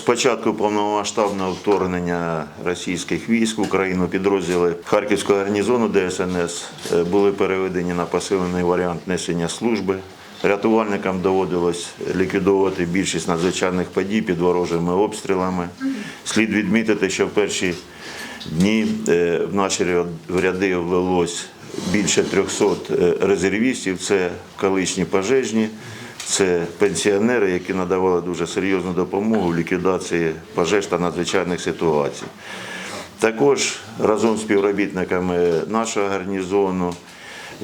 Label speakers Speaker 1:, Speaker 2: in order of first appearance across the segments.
Speaker 1: З початку повномасштабного вторгнення російських військ в Україну підрозділи Харківського гарнізону ДСНС е, були переведені на посилений варіант несення служби. Рятувальникам доводилось ліквідовувати більшість надзвичайних подій під ворожими обстрілами. Слід відмітити, що в перші дні е, в наші ряд- ряди влилось більше 300 е, резервістів. Це колишні пожежні, це пенсіонери, які надавали дуже серйозну допомогу в ліквідації пожеж та надзвичайних ситуацій. Також разом з співробітниками нашого гарнізону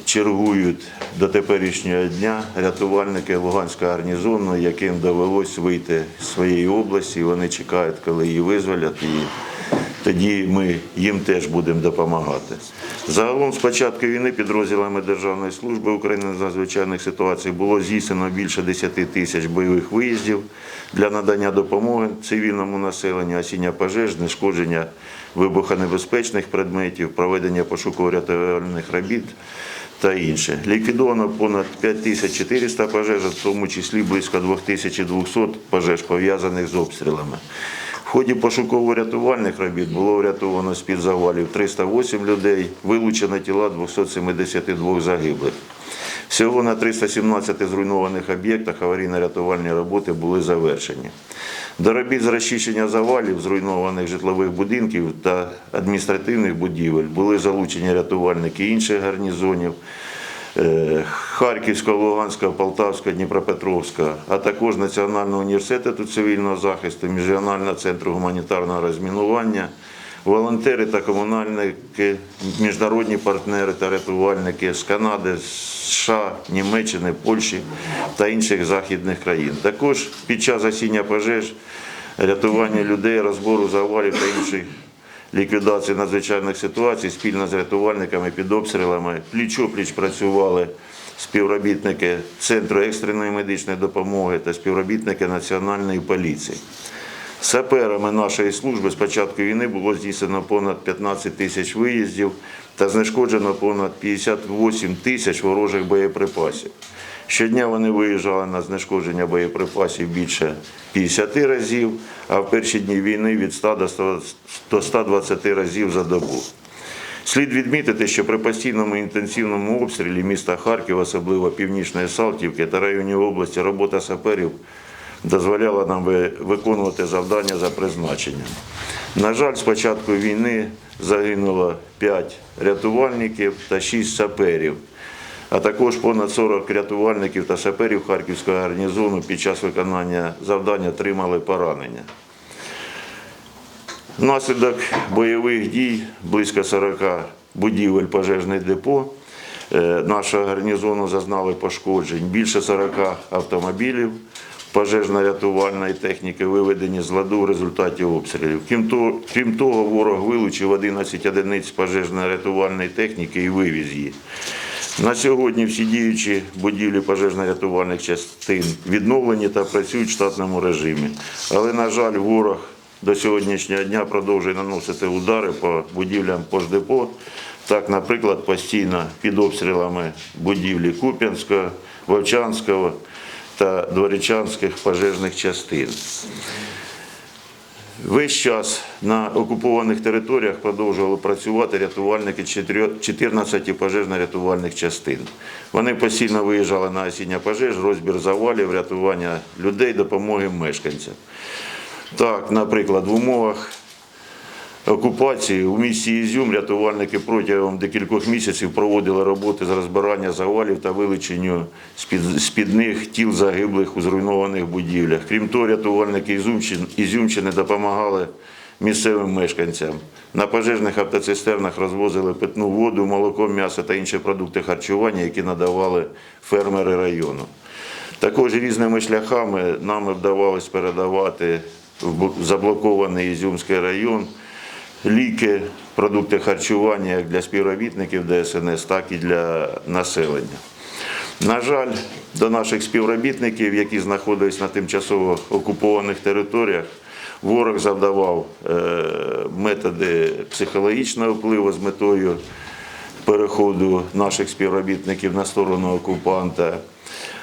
Speaker 1: чергують до теперішнього дня рятувальники Луганського гарнізону, яким довелось вийти з своєї області. Вони чекають, коли її визволять, і тоді ми їм теж будемо допомагати. Загалом з початку війни підрозділами Державної служби України з надзвичайних ситуацій було здійснено більше 10 тисяч бойових виїздів для надання допомоги цивільному населенню, осіння пожеж, знешкодження вибухонебезпечних предметів, проведення пошуково-рятувальних робіт та інше. Ліквідовано понад 5400 пожеж, в тому числі близько 2200 пожеж пов'язаних з обстрілами. В ході пошуково-рятувальних робіт було врятовано з-під завалів 308 людей, вилучено тіла 272 загиблих. Всього на 317 зруйнованих об'єктах аварійно-рятувальні роботи були завершені. До робіт з розчищення завалів зруйнованих житлових будинків та адміністративних будівель були залучені рятувальники інших гарнізонів Харківського, Луганського, Полтавського, Дніпропетровського, а також Національного університету цивільного захисту, Міжрегіонального центру гуманітарного розмінування, волонтери та комунальники, міжнародні партнери та рятувальники з Канади, США, Німеччини, Польщі та інших західних країн. Також під час осіння пожеж, рятування людей, розбору завалів та інших ліквідації надзвичайних ситуацій спільно з рятувальниками під обстрілами пліч-опліч працювали співробітники Центру екстреної медичної допомоги та співробітники Національної поліції. Саперами нашої служби з початку війни було здійснено понад 15 тисяч виїздів та знешкоджено понад 58 тисяч ворожих боєприпасів. Щодня вони виїжджали на знешкодження боєприпасів більше 50 разів, а в перші дні війни від 100 до 120 разів за добу. Слід відмітити, що при постійному інтенсивному обстрілі міста Харків, особливо Північної Салтівки та районів області, робота саперів дозволяла нам виконувати завдання за призначенням. На жаль, з початку війни загинуло 5 рятувальників та 6 саперів, а також понад 40 рятувальників та саперів Харківського гарнізону під час виконання завдань отримали поранення. Внаслідок бойових дій близько 40 будівель пожежних депо е, нашого гарнізону зазнали пошкоджень. Більше 40 автомобілів пожежно-рятувальної техніки виведені з ладу в результаті обстрілів. Крім того, ворог вилучив 11 одиниць пожежно-рятувальної техніки і вивіз її. На сьогодні всі діючі будівлі пожежно-рятувальних частин відновлені та працюють в штатному режимі. Але, на жаль, ворог до сьогоднішнього дня продовжує наносити удари по будівлям пождепо. Так, наприклад, постійно під обстрілами будівлі Куп'янського, Вовчанського та Дворічанських пожежних частин. Весь час на окупованих територіях продовжували працювати рятувальники 14 пожежно-рятувальних частин. Вони постійно виїжджали на осіння пожеж, розбір завалів, рятування людей, допомоги мешканцям. Так, наприклад, в умовах окупації у місті Ізюм рятувальники протягом декількох місяців проводили роботи з розбирання завалів та вилученню з-під, них тіл загиблих у зруйнованих будівлях. Крім того, рятувальники Ізюмщини допомагали місцевим мешканцям. На пожежних автоцистернах розвозили питну воду, молоко, м'ясо та інші продукти харчування, які надавали фермери району. Також різними шляхами нам вдавалось передавати в заблокований Ізюмський район ліки, продукти харчування як для співробітників ДСНС, так і для населення. На жаль, до наших співробітників, які знаходились на тимчасово окупованих територіях, ворог завдавав е, методи психологічного впливу з метою переходу наших співробітників на сторону окупанта,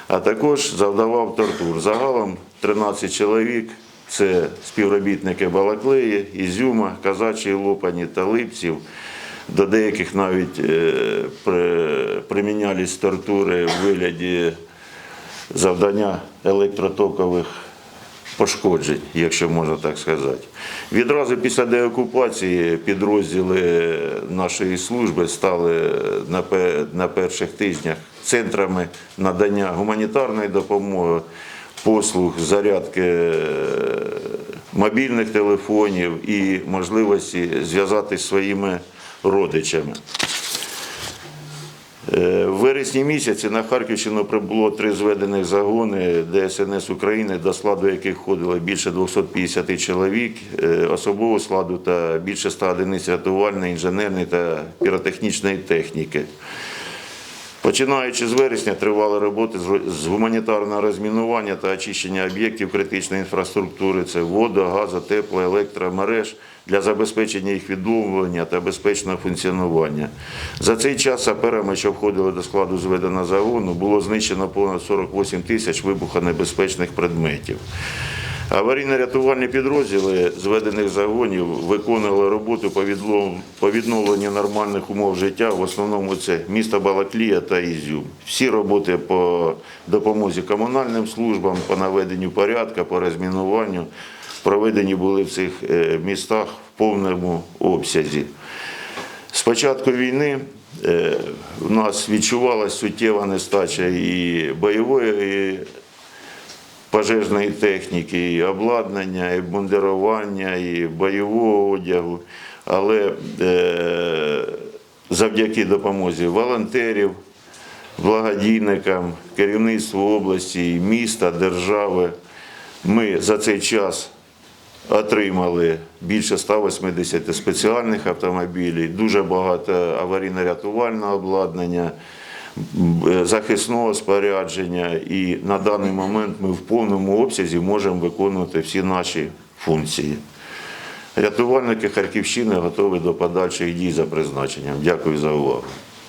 Speaker 1: а також завдавав тортур. Загалом 13 чоловік Це співробітники Балаклеї, Ізюма, Казачої Лопані та Липців. До деяких навіть е, при- примінялись тортури в вигляді завдання електротокових пошкоджень, якщо можна так сказати. Відразу після деокупації підрозділи нашої служби стали на перших тижнях центрами надання гуманітарної допомоги, послуг, зарядки е, мобільних телефонів і можливості зв'язатися зі своїми родичами. Е, В вересні місяці на Харківщину прибуло три зведених загони ДСНС України, до складу яких входило більше 250 чоловік, е, особового складу та більше 100 одиниць рятувальної, інженерної та піротехнічної техніки. Починаючи з вересня тривали роботи з- гуманітарного розмінування та очищення об'єктів критичної інфраструктури це вода, газо, тепло, електромереж для забезпечення їх відновлення та безпечного функціонування. За цей час саперами, що входили до складу зведеного загону, було знищено понад 48 тисяч вибухонебезпечних предметів. Аварійно-рятувальні підрозділи зведених загонів виконували роботу по відновленню нормальних умов життя. В основному це місто Балаклія та Ізюм. Всі роботи по допомозі комунальним службам, по наведенню порядку, по розмінуванню проведені були в цих е, містах в повному обсязі. З початку війни е, в нас відчувалася суттєва нестача і бойової пожежної техніки, і обладнання, і бункерування, і бойового одягу. Але е, завдяки допомозі волонтерів, благодійникам, керівництву області, міста, держави, ми за цей час отримали більше 180 спеціальних автомобілів, дуже багато аварійно-рятувального обладнання, захисного спорядження. І на даний момент ми в повному обсязі можемо виконувати всі наші функції. Рятувальники Харківщини готові до подальших дій за призначенням. Дякую за увагу.